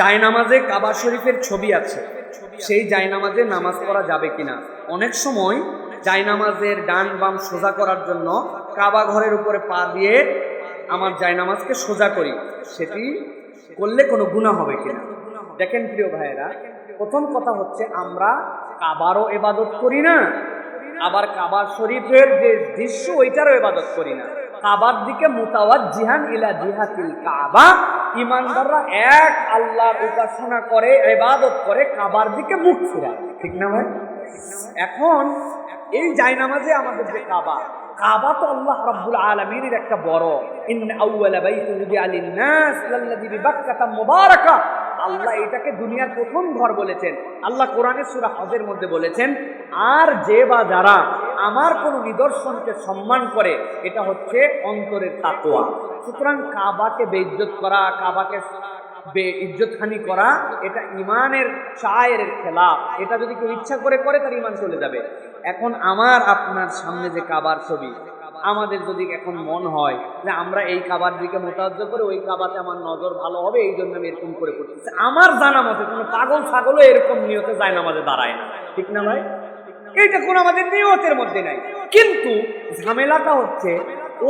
জায়নামাজে কাবা শরীফের ছবি আছে। সেই জায়নামাজে নামাজ পড়া যাবে কিনা? অনেক সময় জায়নামাজের ডান বাম সোজা করার জন্য কাবা ঘরের উপরে পা দিয়ে আমার জায়নামাজকে সোজা করি। সেটি করলে কোনো গুণা হবে কিনা? দেখেন প্রিয় ভাইয়েরা, প্রথম কথা হচ্ছে আমরা কাবারও এবাদত করি না, আবার কাবা শরীফের যে দৃশ্য ওইটারও এবাদত করি না। কাবার দিকে মোতাবাদ জিহান ইলা জিহাতিল কাবা ইমানদাররা এক আল্লাহর উপাসনা করে এবাদত করে, কাবার দিকে মুখ ফিরায়। ঠিক না ভাই? এখন এই জায়নামাজে আমাদের যে কাবা কাবা তো আল্লাহ রাব্বুল আলামিনের একটা বড়। ইন আউওয়ালা বাইতুন উদিআ লিন-নাস লাল্লাযী বিবাক্কাতা মুবারাকা। আল্লাহ এটাকে দুনিয়ার প্রথম ঘর বলেছেন। আল্লাহ কোরআনের সূরা হজের মধ্যে বলেছেন, আর যে বা যারা আমার কোনো নিদর্শনকে সম্মান করে, এটা হচ্ছে অন্তরের তাকওয়া। সুতরাং কাবাকে বেইজ্জত করা, কাবাকে বে ইজ্জতহানি করা, এটা ইমানের চায়ের খেলাফ। এটা যদি কেউ ইচ্ছা করে করে, তার ইমান চলে যাবে। এখন আমার, আপনার সামনে যে কাবার ছবি, আমাদের যদি এখন মন হয়, যে আমরা এই কাবার দিকে মোতাজ্জ করে, ওই কাবাতে আমার নজর ভালো হবে, এই জন্য আমি এরকম করে করতেছি আমার জানা মতে, কোনো পাগল ছাগলও এরকম নিয়তে যায় না আমাদের দাঁড়ায় না। ঠিক না ভাই? এইটা কোনো আমাদের নিয়তের মধ্যে নাই। কিন্তু ঝামেলাটা হচ্ছে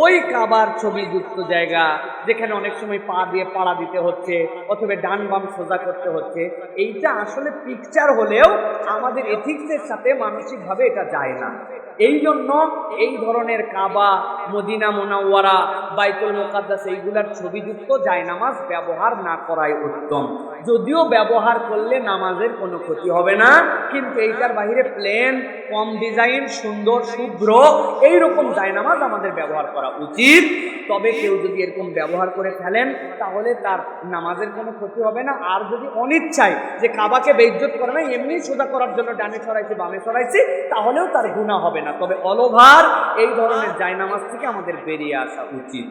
ওই কাবার ছবি যুক্ত জায়গা যেখানে অনেক সময় পা দিয়ে পাড়া দিতে হচ্ছে, অথবা ডান বাম সোজা করতে হচ্ছে। এইটা আসলে পিকচার হলেও আমাদের এথিক্সের সাথে মানসিকভাবে এটা যায় না। এই জন্য এই ধরনের কাবা, মদিনা মোনাওয়ারা, বাইতুল মোকাদ্দাস এইগুলার ছবিযুক্ত জায়নামাজ ব্যবহার না করাই উত্তম। যদিও ব্যবহার করলে নামাজের কোনো ক্ষতি হবে না, কিন্তু এইটার বাহিরে প্লেন কম ডিজাইন সুন্দর, শুভ্র, এইরকম জায়নামাজ আমাদের ব্যবহার করা উচিত। তবে কেউ যদি এরকম ব্যবহার করে ফেলেন, তাহলে তার নামাজের কোনো ক্ষতি হবে না। আর যদি অনিচ্ছায় যে কাবাকে বেজ্জত করে না এমনি সোজা করার জন্য ডানে সরাইছি বামে সরাইছি তাহলেও তার গুণা হবে না। তবে অলভার এই ধরনের জায়নামাজ থেকে আমাদের বেরিয়ে আসা উচিত।